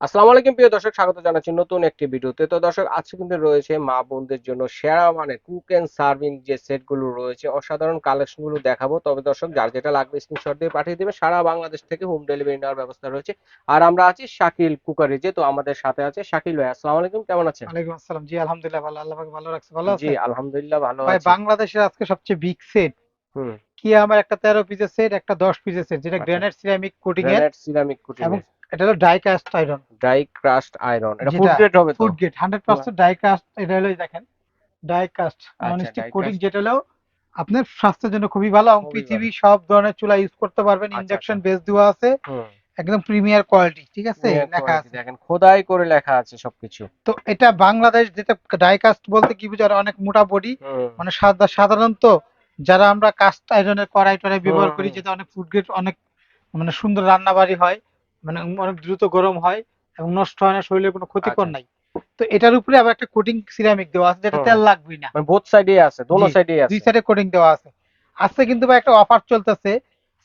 আসসালামু আলাইকুম প্রিয় দর্শক স্বাগত জানাচ্ছি নতুন একটি ভিডিওতে। তো দর্শক আজকে কিন্তু রয়েছে মা বোনদের জন্য সেরা মানে কুক এন্ড সার্ভিং যে সেটগুলো রয়েছে অসাধারণ কালেকশনগুলো দেখাবো। তবে দর্শক যার যেটা লাগবে স্ক্রিনশট দিয়ে পাঠিয়ে দেবে। সারা বাংলাদেশ থেকে হোম ডেলিভারি নেওয়ার ব্যবস্থা রয়েছে। আর আমরা আছি শাকিল কুকারে যে তো আমাদের সাথে আছে শাকিল ভাই। আসসালামু আলাইকুম কেমন আছেন? ওয়ালাইকুম আসসালাম। জি আলহামদুলিল্লাহ ভালো। আল্লাহ পাক ভালো রাখছে। ভালো জি আলহামদুলিল্লাহ ভালো ভাই বাংলাদেশের আজকে সবচেয়ে বিগ সেট হুম। কি আমার একটা তেরো পিসের সেট একটা দশ পিসের সেট যেটা আচ্ছা। গ্রানাইট সিরামিক কোটিং এর গ্রানাইট সিরামিক কোটিং এবং এটা হলো die cast iron dry crust iron এটা ফুড গ্রেড হবে তো? Food grade hundred percent die cast এটা হলো দেখেন ডাই কাস্ট নন আচ্ছা, স্টিক কোটিং যেটা হলো আপনার স্বাস্থ্যের জন্য খুবই ভালো এবং পৃথিবী সব ধরনের চুলা ইউজ করতে পারবেন আচ্ছা, ইনজেকশন আচ্ছা। বেস দেওয়া আছে একদম প্রিমিয়ার কোয়ালিটি ঠিক আছে? লেখা আছে। দেখেন খোদাই করে লেখা আছে সবকিছু। তো এটা বাংলাদেশ যেটা ডাই কাস্ট বলতে কি বুঝায় অনেক মোটা বডি মানে সাধারণত যারা আমরা কাস্ট আয়রনের কড়াই টড়াই ব্যবহার করি যেটা অনেক ফুড গ্রেড অনেক মানে সুন্দর রান্না বাড়ি হয় মানে অনেক দ্রুত গরম হয় এবং নষ্ট হয় না শরীরের কোনো ক্ষতিকর আচ্ছা। নাই। তো এটার উপরে আবার একটা কোটিং সিরামিক দেওয়া আছে যেটা তেল লাগবেই না। মানে বোথ সাইডে আছে দোনো সাইডে আছে। দুই সাইডে কোটিং দেওয়া আছে। আজকে কিন্তু ভাই একটা অফার চলতেছে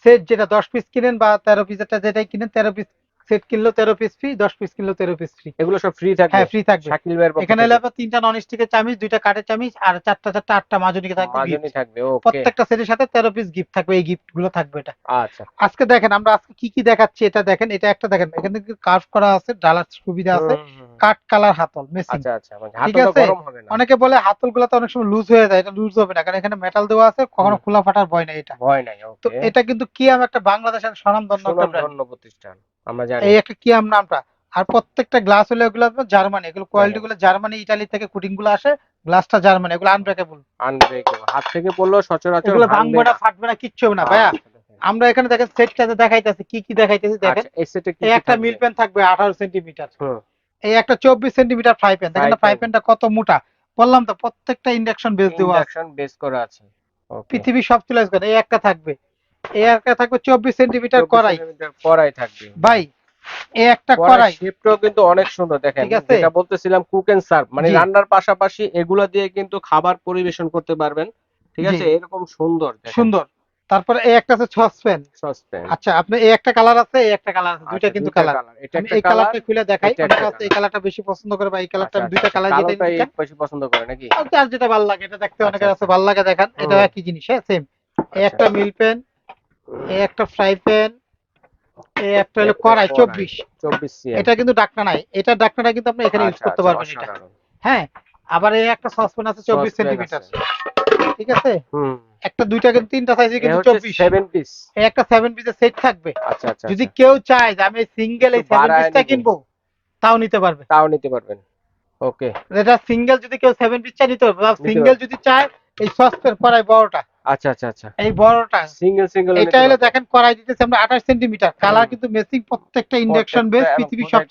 সেট যেটা দশ পিস কিনেন বা তেরো পিসেরটা যেটাই কিনেন তেরো পিস সেট কিনলো তেরো পিস ফ্রি দশ পিস কিনলো তেরো পিস ফ্রি এগুলো সব ফ্রি থাকবে? হ্যাঁ ফ্রি থাকবে। শাকিল ভাইয়ের পক্ষ এখানে। হলে আপনার তিনটা নন স্টিকের চামিচ দুইটা কাঠের চামিচ আর চারটা চারটা আটটা মাজনিকে থাকবে মাজুনি থাকবে ওকে প্রত্যেকটা সেটের সাথে তেরো পিস গিফট থাকবে এই গিফটগুলো থাকবে এটা। আচ্ছা। আজকে দেখেন আমরা আজকে কি কি দেখাচ্ছি এটা দেখেন এটা একটা দেখেন এখানে কার্ভ করা আছে ডালার সুবিধা আছে। কাট কালার হাতল মেসিং আচ্ছা আচ্ছা মানে ঠিক আছে? গরম হবে না। অনেকে বলে হাতলগুলো তো অনেক সময় লুজ হয়ে যায় এটা লুজ হবে না কারণ এখানে মেটাল দেওয়া আছে কখনো খোলা ফাটার ভয় নাই এটা। ভয় নাই তো এটা কিন্তু কি আম একটা বাংলাদেশের স্বনামধন্য একটা প্রতিষ্ঠান আমরা জানি। এই একটা কি আম নামটা। আর প্রত্যেকটা গ্লাস হলো এগুলো জার্মানি এগুলো কোয়ালিটি গুলো জার্মানি ইটালি থেকে কুটিংগুলো আসে গ্লাসটা জার্মানি এগুলো আনব্রেকেবল আনব্রেকেবল হাত থেকে পড়লেও সচরাচর এগুলো ভাঙবে ভাঙবে না। ফাটবে না কিচ্ছু হবে না ভাইয়া। আচ্ছা, আমরা এখানে দেখেন সেটটাতে দেখাইতেছি কি কি দেখাইতেছি দেখেন। আচ্ছা, এই সেটে কি একটা? মিল পেন থাকবে আঠারো সেন্টিমিটার হুম, এই একটা চব্বিশ সেন্টিমিটার ফ্রাই প্যান দেখেন ফ্রাই প্যানটা কত মোটা? বললাম তো প্রত্যেকটা ইন্ডাকশন বেস দেওয়া ইন্ডাকশন বেস করা আছে। ওকে পৃথিবীর সব চলে আসবে। এই একটা থাকবে। এই একটা থাকবে চব্বিশ সেন্টিমিটার 24 কড়াই। সেন্টিমিটার কড়াই থাকবে। ভাই এই একটা কড়াই শেপটাও কিন্তু অনেক সুন্দর। দেখেন যেটা বলতেছিলাম কুক এন্ড সার্ভ মানে রান্নার পাশাপাশি এগুলা দিয়ে কিন্তু খাবার পরিবেশন করতে পারবেন। ঠিক আছে? এরকম সুন্দর সুন্দর। তারপরে এই একটা আছে সসপ্যান। সসপ্যান। আচ্ছা আপনি এই একটা কালার আছে এই একটা কালার আছে দুইটা কিন্তু কালার। এটা আমি এই কালারটা খুলে দেখাই এটা অনেকে আছে এই কালারটা বেশি পছন্দ করে বা এই কালারটা আচ্ছা, আমি দুইটা আচ্ছা, কালার যেটা নিতেন বেশি পছন্দ করে নাকি? আর যেটা ভালো লাগে এটা দেখতে অনেকের আচ্ছা, আছে ভালো লাগে দেখান এটা। একই জিনিস হ্যাঁ সেম এই আচ্ছা। একটা মিল পেন এই একটা ফ্রাই প্যান এই একটা হলো কড়াই কড়াই। চব্বিশ। 24 সিএম। এটা কিন্তু ডাকনা নাই এটা ডাকনাটা কিন্তু আপনি এখানে ইউজ করতে পারবেন এটা। হ্যাঁ আবার এই একটা সসপ্যান আছে চব্বিশ সেন্টিমিটার ঠিক আছে? হুম। একটা দুইটা কিন্তু তিনটা সাইজে কিন্তু হচ্ছে চব্বিশ। 7 পিস এই একটা সেভেন পিসের সেট থাকবে। আচ্ছা আচ্ছা যদি আচ্ছা। কেউ চায় যে আমি সিঙ্গেল এই একটু সেভেন পিসটা কিনবো তাও নিতে পারবে। তাও নিতে পারবেন। ওকে। এটা সিঙ্গেল যদি কেউ সেভেন পিস চায় নিতে পারবে। সিঙ্গেল যদি চায় এই সসপ্যান কড়াই বড়টা। আচ্ছা আচ্ছা আচ্ছা। এই বড়টা। সিঙ্গেল সিঙ্গেল এটা হলো দেখেন কড়াই দিতেছে আমরা আঠাশ সেন্টিমিটার কালার কিন্তু মেসিং প্রত্যেকটা ইন্ডাকশন বেস পৃথিবীর সব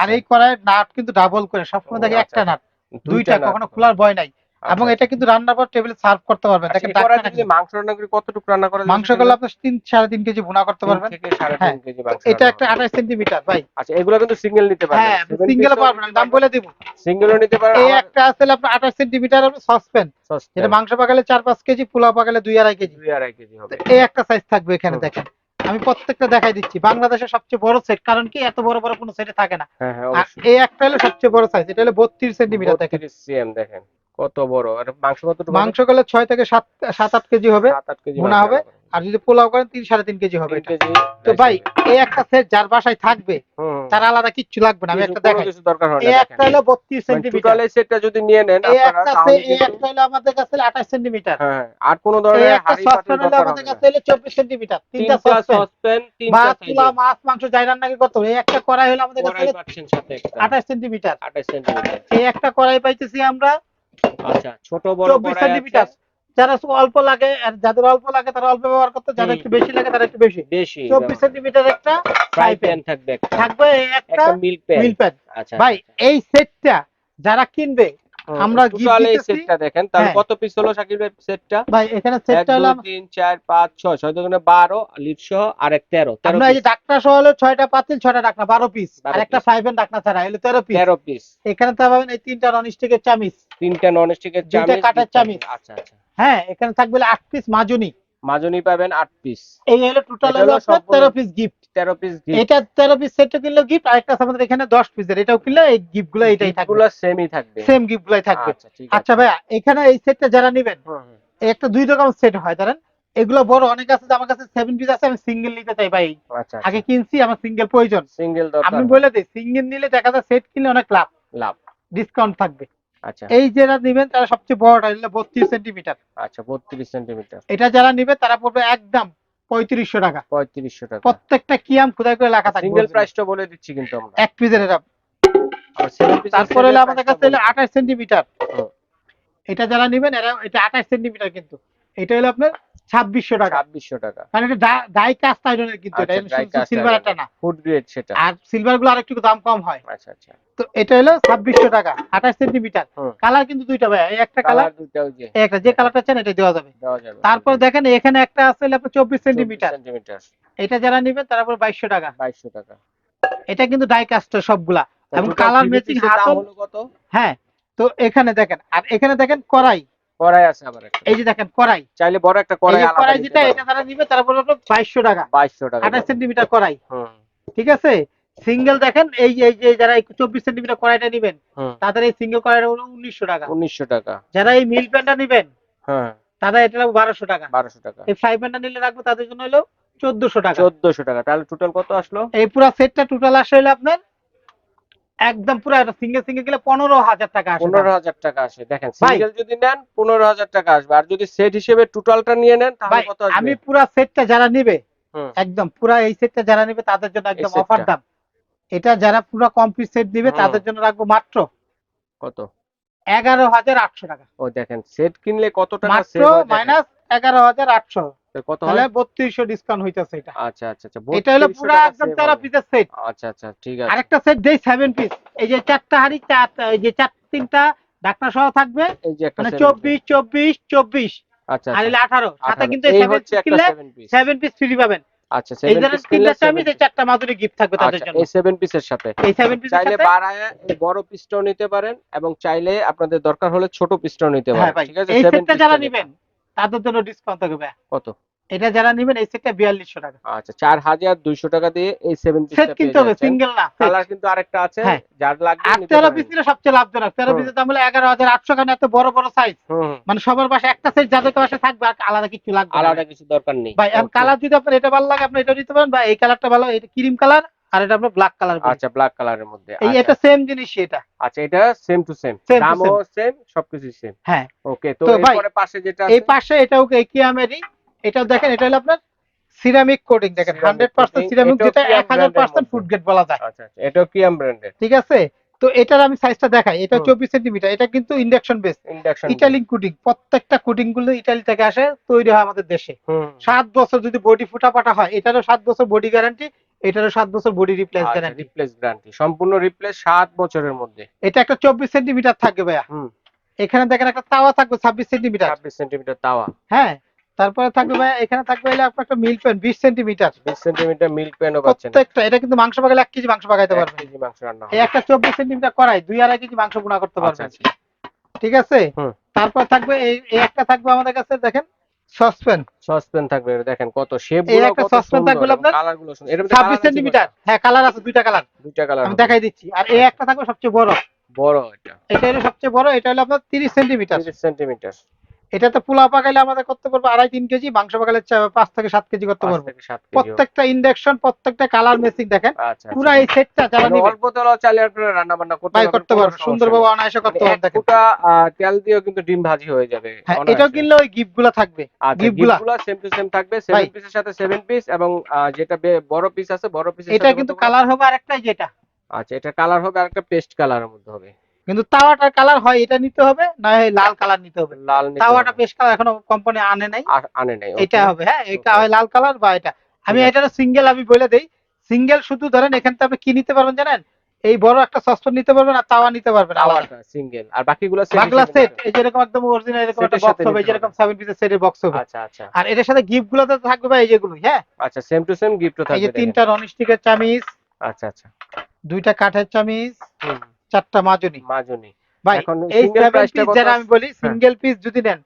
আর এই কড়াইয়ের নাট কিন্তু ডাবল করে। সবসময় দেখে একটা আচ্ছা, নাট দুইটা কখনো খোলার ভয় নাই। এবং এটা কিন্তু রান্নার পর টেবিলে সার্ভ করতে পারবেন। দেখেন আচ্ছা, যদি মাংস রান্না করি কতটুকু রান্না করা মাংস? করলে আপনি তিন সাড়ে তিন কেজি ভুনা করতে পারবেন। হ্যাঁ। তিন কেজি মাংস এটা একটা আঠাশ সেন্টিমিটার ভাই। আচ্ছা এগুলো কিন্তু সিঙ্গেল নিতে পারবেন। হ্যাঁ সিঙ্গেল পারবেন আমি দাম বলে দিব। সিঙ্গেলও নিতে পারবেন। এই একটা আছে আপনার আঠাশ সেন্টিমিটার সসপ্যান। এটা মাংস পাকালে চার পাঁচ কেজি পোলাও পাকালে দুই আড়াই কেজি। দুই আড়াই কেজি হবে। এই একটা সাইজ থাকবে এখানে দেখেন। আমি প্রত্যেকটা দেখাই দিচ্ছি। বাংলাদেশের সবচেয়ে বড় সেট কারণ কি এত বড় বড় কোনো সেটে থাকে না। হ্যাঁ হ্যাঁ এই একটা হলো সবচেয়ে বড় সাইজ এটা হলো বত্রিশ সেন্টিমিটার দেখেন। 32 সিএম দেখেন। কত বড়? আর মাংস কতটুকু মাংস করলে ছয় থেকে সাত সাত আট কেজি হবে 7 8 কেজি ভুনা হবে, আর যদি পোলাও করেন তিন সাড়ে তিন কেজি হবে তো ভাই এই একটা সেট যার বাসায় থাকবে তার আলাদা কিচ্ছু লাগবে না। আমি একটা দেখাই। দরকার হয় একটা হলো বত্রিশ মানে সেন্টিমিটার টোটাল এই সেটটা যদি নিয়ে নেন আপনারা একটা তাহলে এই একটা হলো আমাদের কাছে আঠাশ সেন্টিমিটার হ্যাঁ হ্যাঁ, আর কোনো ধরনের হাড়ি পাতিল হলো আমাদের কাছে হলো চব্বিশ সেন্টিমিটার তিনটা সসপ্যান তিনটা মাছ তুলা মাছ মাংস যাই রান্না কি করতে এই একটা কড়াই হলো আমাদের কাছে কড়াই হলো পাচ্ছেন সাথে একটা। আঠাশ সেন্টিমিটার 28 সেন্টিমিটার এই একটা কড়াই পাইতেছি আমরা আচ্ছা ছোট বড় যারা অল্প লাগে আর যাদের অল্প লাগে তারা অল্প ব্যবহার করতে যারা একটু বেশি লাগে তারা একটু বেশি। বেশি চব্বিশ সেন্টিমিটার একটা ফ্রাই ফ্রাই প্যান থাকবে থাকবে একটা একটা মিল্ক প্যান। মিল প্যান। আচ্ছা ভাই এই সেটটা যারা কিনবে আমরা গিফট দিতেছি। সেটটা দেখেন তাহলে হ্যাঁ। কত পিস হলো সাকিব ভাই সেটটা ভাই এখানে সেটটা হলো দুই তিন চার পাঁচ ছয়। ছয় দুগুণে বারো লিড সহ আর এক তেরো। তেরো আপনার এই যে ডাকনা সহ হলো ছয়টা পাতিল 6টা ডাকনা বারো পিস আর একটা। ফ্রাই প্যান ডাকনা ছাড়া হলো তেরো পিস তেরো পিস এখানে তো পাবেন এই তিনটা নন স্টিকের চামিচ। তিনটা নন স্টিকের দুইটা কাটার আচ্ছা আচ্ছা। হ্যাঁ এখানে থাকবে হলো আট পিস মাজুনি। মাজনি পাবেন আট পিস এই হলো টোটাল হলো হলো আপনার সম্পূর্ণ- তেরো পিস গিফট তেরো পিস এটা তেরো পিস সেটটা কিনলেও গিফট আরেকটা আমাদের এখানে দশ পিসের এটাও কিনলে এই গিফটগুলো এটাই থাকবে। গুলো সেমই থাকবে। সেম গিফট গুলাই থাকবে। আচ্ছা আচ্ছা আছে এখানে এই সেটটা যারা নেবেন একটা দুই রকম সেট হয় ধরেন। এগুলো বড় অনেক আছে আমার কাছে সেভেন পিস আছে আমি সিঙ্গেল নিতে চাই ভাই। আচ্ছা আগে কিনছি আমার সিঙ্গেল প্রয়োজন। সিঙ্গেল দরকার আমি বলে দিই সিঙ্গেল নিলে দেখা যায় সেট কিনলে অনেক লাভ। লাভ। ডিসকাউন্ট থাকবে। আচ্ছা। এই যারা নেবেন তারা সবচেয়ে বড়টা নিলে বত্রিশ সেন্টিমিটার। আচ্ছা বত্রিশ সেন্টিমিটার। এটা যারা নেবে তারা পড়বে একদম পঁয়ত্রিশশো টাকা। পঁয়ত্রিশশো টাকা। প্রত্যেকটা কিয়াম খোদাই করে লেখা থাকে সিঙ্গেল প্রাইসটা বলে দিচ্ছি কিন্তু আমরা। এক পিসের এটা। তারপরে হলো আমাদের কাছে হলো আঠাশ সেন্টিমিটার। এটা যারা নেবেন এটা এটা আঠাশ সেন্টিমিটার কিন্তু। এটা হলো আপনার ছাব্বিশশো টাকা। ছাব্বিশশো টাকা। কারণ এটা ডাই কাস্ট আয়রনের কিন্তু এটা আচ্ছা, die cast সিলভার একটা না। ফুড গ্রেড সেটা। আর সিলভারগুলো আরেকটু দাম কম হয়। আচ্ছা আচ্ছা। তো এটা হলো ছাব্বিশশো টাকা আঠাশ সেন্টিমিটার। কালার কিন্তু দুইটা ভাই একটা কালার কালার দুটাও যে। একটা যে কালারটা চান এটা দেওয়া যাবে। তারপর দেখেন এখানে একটা আছে আপনার চব্বিশ সেন্টিমিটার। এটা যারা নেবেন তারপর বাইশশো টাকা। বাইশশো টাকা। এটা কিন্তু ডাই কাস্টের সবগুলা। এবং কালার ম্যাচিং হাতল হ্যাঁ তো এখানে দেখেন আর এখানে দেখেন কড়াই। কড়াই আছে আবার একটা। এই যে দেখেন কড়াই। চাইলে বড় একটা কড়াই আলাদা কড়াই যেটা এটা তারা নিবে তারপর হলো বাইশশো টাকা। বাইশশো টাকা আঠাশ সেন্টিমিটার কড়াই। হুম। ঠিক আছে? সিঙ্গেল দেখেন এই এই যে যারা চব্বিশ সেন্টিমিটার কড়াইটা নিবেন তাদের এই সিঙ্গেল কড়াইটা হলো উনিশশো টাকা। উনিশশো টাকা। যারা এই মিল প্যান্টটা নিবেন হ্যাঁ তাদের এটা লাগবে বারোশো টাকা। বারোশো টাকা। এই ফ্রাই প্যানটা নিলে রাখব তাদের জন্য হলো চোদ্দশো টাকা। চোদ্দশো টাকা। তাহলে টোটাল কত আসলো? এই পুরো সেটটা টোটাল আসে হলো আপনার একদম পুরো সিঙ্গেল সিঙ্গেল গেলে পনেরো হাজার টাকা আসে পনেরো হাজার টাকা আসে। দেখেন সিঙ্গেল যদি নেন পনেরো হাজার টাকা আসবে। আর যদি সেট হিসেবে টোটালটা নিয়ে নেন তাহলে কত আসবে? আমি পুরো সেটটা যারা নিবে একদম পুরো এই সেটটা যারা নিবে তাদের জন্য একদম। অফার দাম। এটা যারা পুরো কমপ্লিট সেট নিবে তাদের জন্য রাখব মাত্র কত? এগারো হাজার আটশো টাকা। ও দেখেন সেট কিনলে কত টাকা। মাইনাস এগারো হাজার আটশো। কত তাহলে হয় বত্রিশশো ডিসকাউন্ট হইতেছে এটা। আচ্ছা আচ্ছা আচ্ছা এটা হলো পুরো একদম পিসের সেট আচ্ছা আচ্ছা ঠিক আছে। আরেকটা সেট দেই সেভেন পিস এই যে চারটা হাড়ি চার এই যে চার তিনটা সহ থাকবে। এই যে একটা মানে seven চব্বিশ চব্বিশ চব্বিশ। piece। আচ্ছা আর আচ্ছা। হলে আঠারো। সাথে কিন্তু এই সেভেন হচ্ছে পিস ফ্রি পাবেন। আচ্ছা এই ধরেন তিনটা চামি যে চারটা গিফট থাকবে তাদের আচ্ছা জন্য। এই সেভেন পিসের সাথে। এই সেভেন পিসের চাইলে বাড়ায় বড় পিসটাও নিতে পারেন এবং চাইলে আপনাদের দরকার হলে ছোট পিসটাও নিতে হ্যাঁ পারেন ঠিক আছে? এই সেটটা যারা নেবেন তাদের জন্য ডিসকাউন্ট থাকবে কত এটা যারা নেবেন এই সেটটা বিয়াল্লিশশো টাকা আচ্ছা চার হাজার দুইশো টাকা দিয়ে এই সেভেন সেট কিনতে হবে সিঙ্গেল না কালার কিন্তু আরেকটা আছে হ্যাঁ। যার লাগবে আর নিতে তেরো পারেন। পিস নিলে সবচেয়ে লাভজনক তেরো হুম। পিসের দাম হলো এগারো হাজার আটশো কারণ এত বড় বড় সাইজ। মানে সবার বাসায় একটা সেট যাদের বাসায় থাকবে আর আলাদা কিছু লাগবে। আলাদা কিছু দরকার নেই ভাই আর কালার যদি আপনার এটা ভালো লাগে আপনি এটা নিতে পারেন বা এই কালারটা ভালো এটা ক্রিম কালার আর এটা আপনার ব্ল্যাক কালার আচ্ছা ব্ল্যাক কালারের মধ্যে। এই আচ্ছা। এটা সেম জিনিস এটা। আচ্ছা এটা সেম টু সেম দামও সেম সবকিছু সেম হ্যাঁ। ওকে তো এরপরে পাশে যেটা এই পাশে এটাও এই কিয়ামেরই এটাও দেখেন এটা হলো আপনার সিরামিক কোটিং দেখেন Ceramic hundred percent coating, ceramic যেটা Kiam এক হাজার brand এর পার্সেন্ট মধ্যে। ফুড গ্রেড বলা যায়। আচ্ছা আচ্ছা এটাও কিয়াম ব্র্যান্ডের ঠিক আছে? তো এটার আমি সাইজটা দেখাই। এটা। চব্বিশ সেন্টিমিটার এটা কিন্তু induction base induction Italian coating প্রত্যেকটা কুটিংগুলো ইটালি থেকে আসে তৈরি হয় আমাদের দেশে। সাত বছর যদি বডি ফুটাপাটা হয় এটারও সাত বছর বডি গ্যারান্টি এটারও সাত বছর body replace guarantee replace guarantee সম্পূর্ণ রিপ্লেস সাত বছরের মধ্যে। এটা একটা চব্বিশ সেন্টিমিটার থাকবে ভাইয়া। হুম। এখানে দেখেন একটা তাওয়া থাকবে ছাব্বিশ সেন্টিমিটার ছাব্বিশ সেন্টিমিটার তাওয়া। হ্যাঁ তারপরে থাকবে ভাইয়া এখানে থাকবে হলে আপনার একটা মিল প্যান বিশ সেন্টিমিটার বিশ সেন্টিমিটার মিল্ক প্যানও পাচ্ছেন। প্রত্যেকটা এটা কিন্তু মাংস পাকালে এক কেজি মাংস পাকাইতে এক পারবে কেজি মাংস রান্না এই একটা চব্বিশ সেন্টিমিটার করাই দুই আড়াই কেজি মাংস গুণা করতে আচ্ছা পারবে আচ্ছা। ঠিক আছে। তারপর থাকবে এই একটা থাকবে আমাদের কাছে দেখেন সসপ্যান সসপেন থাকবে দেখেন কত শেপগুলো কত থাকবে আপনার? কালারগুলো হ্যাঁ কালার আছে দুইটা কালার দুইটা কালার আমি দেখাই দিচ্ছি। আর এই একটা থাকবে সবচেয়ে বড়। বড় এটা। এটা হলো সবচেয়ে বড় এটা হলো আপনার তিরিশ সেন্টিমিটার 30 সেন্টিমিটার এটাতে পোলা পাকাইলে আমাদের করতে পারব আড়াই তিন কেজি মাংস পাকাইলে পাঁচ থেকে সাত কেজি করতে 5 পারব। থেকে 7 কেজি প্রত্যেকটা ইন্ডাকশন প্রত্যেকটা কালার মেসিং দেখেন। আচ্ছা পুরো এই সেটটা যারা নিবে অল্প তেল চালে আপনারা রান্না বান্না করতে পারবেন, করতে কোনো পারবে। সমস্যা সুন্দরভাবে অনায়াসে করতে মানে পারবেন দেখেন। ফুটা তেল দিয়েও কিন্তু ডিম ভাজি হয়ে যাবে হ্যাঁ এটাও কিনলে ওই গিফটগুলা থাকবে আচ্ছা। গিফটগুলো। সেম টু সেম থাকবে ভাই। 7 পিসের সাথে 7 পিস এবং যেটা বড় পিস আছে বড় পিসের সাথে এটা কিন্তু কালার হবে আরেকটাই যেটা। আচ্ছা এটা কালার হবে আর একটা পেস্ট কালারের মধ্যে হবে। কিন্তু তাওয়াটার কালার হয় এটা নিতে হবে না হয় লাল কালার নিতে হবে। লাল তাওয়াটা। পেস্ট কালার এখনও কোম্পানি আনে নাই। আনে নাই এটা হবে হ্যাঁ এটা হয় লাল কালার বা এটা। আমি এটা সিঙ্গেল আমি বলে দেই। সিঙ্গেল শুধু ধরেন এখান থেকে আপনি কি নিতে পারবেন জানেন? এই বড় একটা সসপ্যান নিতে পারবেন আর তাওয়া নিতে পারবেন আলাদা। সিঙ্গেল আর বাকিগুলো বাংলা সেট এই যেরকম একদম অরিজিনাল এরকম একটা বক্স হবে যেরকম সেভেন পিসের সেটের বক্স হবে। আচ্ছা আচ্ছা। আর এটার সাথে গিফটগুলো তো থাকবে ভাই এই যেগুলো হ্যাঁ? আচ্ছা সেম টু সেম গিফটও এই থাকবে যে তিনটা ননস্টিকের চামিচ আচ্ছা আচ্ছা। দুইটা কাঠের চামিচ হুম, চারটা মাজনি। মাজনি। ভাই এখন এই সেভেন পিস যারা আমি বলি সিঙ্গেল পিস যদি নেন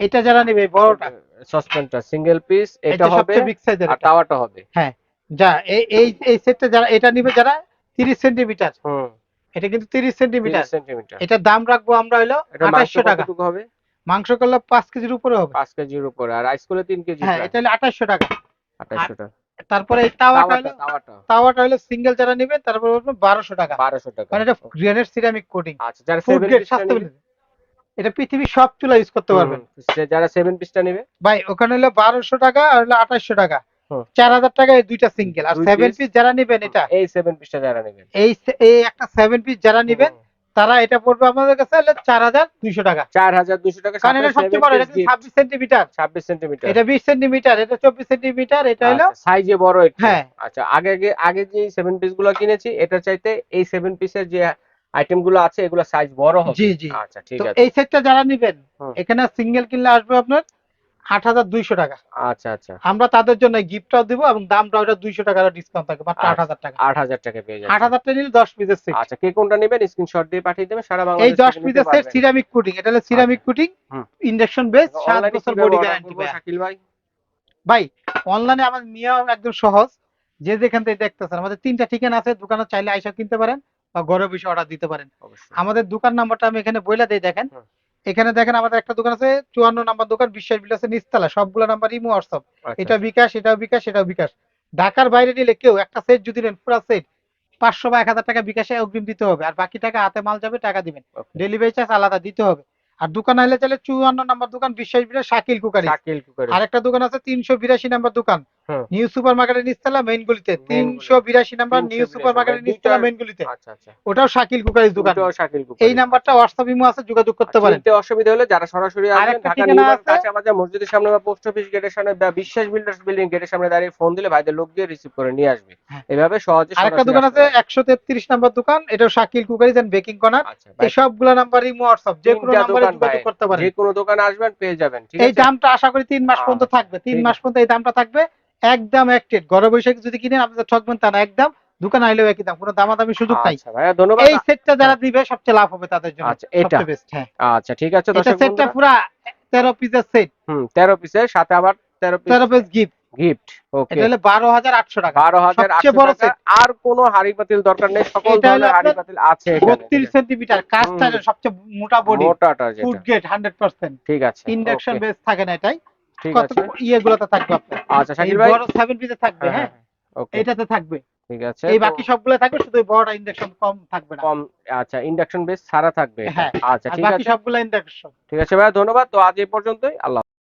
এটা যারা নেবে বড়টা। সসপ্যানটা সিঙ্গেল পিস এটা হবে সবচেয়ে বিগ সাইজের আর তাওয়াটা হবে। হ্যাঁ যা এই এই এই সেটটা যারা এটা নিবে যারা তিরিশ সেন্টিমিটার হুম। এটা কিন্তু তিরিশ সেন্টিমিটার সেন্টিমিটার এটার দাম রাখব আমরা হলো এটা মাংস আঠাশশো টাকা। কতটুকু হবে? মাংস করলে পাঁচ কেজির উপরে হবে। পাঁচ কেজির উপরে আর রাইস করলে তিন কেজি হ্যাঁ এটা হলো আঠাশশো টাকা। আঠাশশো টাকা। তারপরে এই তাওয়াটা হলো তাওয়াটা। সিঙ্গেল যারা নেবেন তারপরে হলো বারোশো টাকা। বারোশো টাকা। কারণ এটা গ্রেনের সিরামিক কোটিং আচ্ছা যারা সেভেন পিসটা এটা পৃথিবীর সব চুলা ইউজ করতে পারবেন। যারা সেভেন পিসটা নিবে। ভাই ওখানে হলো বারোশো টাকা আর হলো আঠাশশো টাকা। চার হাজার টাকা এই দুইটা সিঙ্গেল আর সেভেন পিস যারা নেবেন এটা। এই সেভেন পিসটা যারা নেবেন। এই এই একটা সেভেন পিস যারা নেবেন তারা এটা পড়বে আমাদের কাছে চার হাজার দুইশো টাকা। চার হাজার দুশো টাকা কারণ এটা সবচেয়ে বড় এটা ছাব্বিশ সেন্টিমিটার। ছাব্বিশ সেন্টিমিটার। এটা বিশ সেন্টিমিটার এটা চব্বিশ সেন্টিমিটার এটা হলো সাইজে বড় একটু। হ্যাঁ। আচ্ছা আগে আগে আগে যে সেভেন পিসগুলো কিনেছি এটার চাইতে এই সেভেন পিসের যে আইটেমগুলো আছে এগুলো সাইজ বড় হবে। জি জি। আচ্ছা ঠিক আছে। এই সেটটা যারা নেবেন এখানে সিঙ্গেল কিনলে আসবে আপনার আট হাজার দুইশো টাকা। আচ্ছা আচ্ছা। আমরা তাদের জন্য গিফটটাও দিব এবং দামটা ওটা দুইশো টাকা ডিসকাউন্ট থাকবে মাত্র আট। হাজার টাকা। আট হাজার টাকা পেয়ে আট হাজার টাকা নিলে দশ পিসের সেট আচ্ছা কে কোনটা নেবেন? স্ক্রিনশট দিয়ে পাঠিয়ে দেবেন সারা এই দশ পিসের সেট সিরামিক কুটিং এটা হলো সিরামিক কুটিং ইন্ডাকশন বেস সাত বছর বডি গ্যারান্টি শাকিল ভাই? ভাই অনলাইনে আমাদের নিয়ম একদম সহজ। যে যেখান থেকে দেখতেছেন আমাদের তিনটা ঠিকানা আছে দোকানে চাইলে আইসা কিনতে পারেন বা ঘরে বসে অর্ডার দিতে পারেন। আমাদের দোকান নাম্বারটা আমি এখানে বইলা দিয়ে দেখেন। এখানে দেখেন আমাদের একটা দোকান আছে চুয়ান্ন নাম্বার দোকান বিশ্বাস বিলাসে নিচতলা সবগুলো নাম্বার ইমো হোয়াটসঅ্যাপ। আচ্ছা, এটা বিকাশ এটাও বিকাশ এটাও বিকাশ। ঢাকার বাইরে নিলে কেউ একটা সেট যদি নেন পুরো সেট পাঁচশো বা এক হাজার টাকা বিকাশে অগ্রিম দিতে হবে। আর বাকি টাকা হাতে মাল যাবে টাকা দিবেন। ডেলিভারি চার্জ আলাদা দিতে হবে। আর দোকান আইলে চাইলে চুয়ান্ন নাম্বার দোকান বিশ্বাস বিলাস শাকিল কুকারি। শাকিল কুকারি। আরেকটা দোকান আছে তিনশো বিরাশি নাম্বার দোকান। নিউ সুপার মার্কেটের নিচতলা মেইন গলিতে তিনশো বিরাশি নাম্বার নিউ সুপার মার্কেটের দুইটা- নিচতলা মেইন গলিতে। আচ্ছা আচ্ছা। ওটাও শাকিল কুকারির দোকান। দুটোও শাকিল কুকারি এই নাম্বারটা হোয়াটসঅ্যাপ ইমো আছে যোগাযোগ করতে পারেন। চিনতে অসুবিধা হলে যারা সরাসরি আসবেন ঢাকা নিউ আছে। কাছে আমাদের মসজিদের সামনে বা পোস্ট অফিস গেটের সামনে বা বিশ্বাস বিল্ডার্স বিল্ডিং গেটের সামনে দাঁড়িয়ে ফোন দিলে ভাইদের লোক দিয়ে রিসিভ করে নিয়ে আসবে। হ্যাঁ। এভাবে সহজে আরেকটা দোকান আছে পারবেন। একশো তেত্রিশ নাম্বার দোকান। এটাও Shakil cookery and baking corner আচ্ছা এই সবগুলো নাম্বার ইমো হোয়াটসঅ্যাপ যে কোনো নাম্বারে যোগাযোগ করতে পারেন। যে কোনো দোকানে আসবেন পেয়ে যাবেন ঠিক আছে? এই দামটা আশা করি তিন মাস পর্যন্ত থাকবে। তিন ঠিক মাস পর্যন্ত এই দামটা থাকবে। একদম একটেড ঘরে বসে যদি কিনেন আপনি ঠকবেন তা না একদম। দোকান আইলেও একই দাম কোনো দামাদামি সুযোগ নাই। আচ্ছা ভাইয়া ধন্যবাদ। এই সেটটা যারা দিবে সবচেয়ে লাভ হবে তাদের জন্য। আচ্ছা এটা। বেস্ট হ্যাঁ। আচ্ছা ঠিক আছে এটা দর্শক সেটটা পুরা তেরো পিসের সেট হুম তেরো পিসের সাথে আবার তেরো পিস তেরো পিস গিফট গিফট ওকে এটা হলো বারো হাজার আটশো টাকা। বারো হাজার সবচেয়ে আটশো বড় টাকা। আর কোনো হাড়ি পাতিল দরকার নেই সকল ধরনের হাড়ি পাতিল আছে এখানে। বত্রিশ সেন্টিমিটার কাজ হুম। টাইলের সবচেয়ে মোটা বডি মোটাটা ফুড যেটা গ্রেড হান্ড্রেড পার্সেন্ট ঠিক আছে ইন্ডাকশন বেস থাকে না এটাই। ঠিক আছে। ইয়েগুলোতে থাকবে আপনার? আচ্ছা শাকিল ভাই? বড় সেভেন পিসে থাকবে হ্যাঁ ওকে। এটাতে থাকবে। ঠিক আছে এই বাকি সবগুলো থাকবে শুধু এই বড়টা ইন্ডাকশন কম থাকবে না। কম আচ্ছা ইন্ডাকশন বেস থাকবে হ্যাঁ, আচ্ছা বাকি সবগুলো ইন্ডাকশন ঠিক আছে ভাই ধন্যবাদ। তো আজ এই পর্যন্তই আল্লাহ